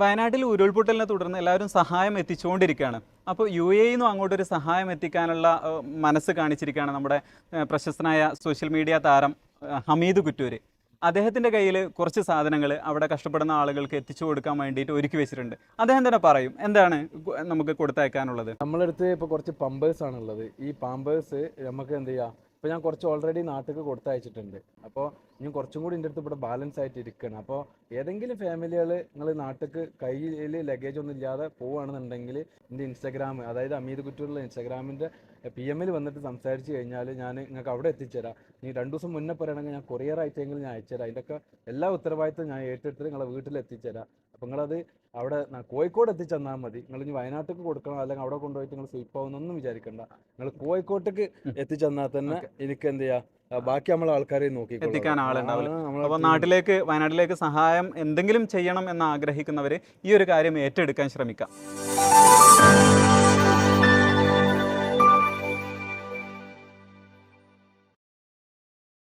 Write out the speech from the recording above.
വയനാട്ടിൽ ഉരുൾപൊട്ടലിനെ തുടർന്ന് എല്ലാവരും സഹായം എത്തിച്ചുകൊണ്ടിരിക്കുകയാണ്. അപ്പോൾ യു എ നിന്നും അങ്ങോട്ടൊരു സഹായം എത്തിക്കാനുള്ള മനസ്സ് കാണിച്ചിരിക്കുകയാണ് നമ്മുടെ പ്രശസ്തനായ സോഷ്യൽ മീഡിയ താരം ഹമീദ് കുറ്റൂര്. അദ്ദേഹത്തിന്റെ കയ്യിൽ കുറച്ച് സാധനങ്ങൾ അവിടെ കഷ്ടപ്പെടുന്ന ആളുകൾക്ക് എത്തിച്ചു കൊടുക്കാൻ വേണ്ടിയിട്ട് ഒരുക്കി വെച്ചിട്ടുണ്ട്. അദ്ദേഹം തന്നെ പറയും എന്താണ് നമുക്ക് കൊടുത്തയക്കാനുള്ളത്? നമ്മളടുത്ത് ഇപ്പോൾ കുറച്ച് പമ്പേഴ്സ് ആണുള്ളത് ഈ പാമ്പേഴ്സ് നമുക്ക് എന്ത് ചെയ്യാം? ഇപ്പോൾ ഞാൻ കുറച്ച് ഓൾറെഡി നാട്ടിൽ കൊടുത്തയച്ചിട്ടുണ്ട്. അപ്പോൾ ഇനി കുറച്ചും കൂടി എന്റെ അടുത്ത് ഇവിടെ ബാലൻസ് ആയിട്ട് ഇരിക്കണം. അപ്പോൾ ഏതെങ്കിലും ഫാമിലികൾ നിങ്ങൾ നാട്ടിൽ കയ്യിൽ ലഗേജ് ഒന്നും ഇല്ലാതെ പോവുകയാണെന്നുണ്ടെങ്കിൽ എന്റെ ഇൻസ്റ്റാഗ്രാം അതായത് അമീത് കുറ്റൂരിലെ ഇൻസ്റ്റാഗ്രാമിന്റെ പി എമ്മിൽ വന്നിട്ട് സംസാരിച്ച് കഴിഞ്ഞാൽ ഞാൻ നിങ്ങൾക്ക് അവിടെ എത്തിച്ചേരാം. നീ രണ്ട് ദിവസം മുന്നേ പറയുകയാണെങ്കിൽ ഞാൻ കൊറിയർ ആയിട്ടെങ്കിലും ഞാൻ അയച്ചുതരാം. അതിന്റെയൊക്കെ എല്ലാ ഉത്തരവാദിത്തവും ഞാൻ ഏറ്റെടുത്ത് നിങ്ങളെ വീട്ടിൽ എത്തിച്ചേരാം. അപ്പോൾ നിങ്ങളത് അവിടെ കോഴിക്കോട് എത്തിച്ചെന്നാൽ മതി. നിങ്ങൾ ഇനി വയനാട്ടിൽ കൊടുക്കണം അല്ലെങ്കിൽ അവിടെ കൊണ്ടുപോയിട്ട് നിങ്ങൾ സ്വീപ്പ് ആവുന്നൊന്നും വിചാരിക്കണ്ട. നിങ്ങൾ കോഴിക്കോട്ടേക്ക് എത്തിച്ചെന്നാൽ തന്നെ എനിക്ക് എന്ത് ചെയ്യാം ബാക്കി നമ്മൾ ആൾക്കാരെ നോക്കി എത്തിക്കാൻ ആളുണ്ടാവില്ല അപ്പോൾ നാട്ടിലേക്ക് വയനാട്ടിലേക്ക് സഹായം എന്തെങ്കിലും ചെയ്യണം എന്ന് ആഗ്രഹിക്കുന്നവര് ഈ ഒരു കാര്യം ഏറ്റെടുക്കാൻ ശ്രമിക്കാം.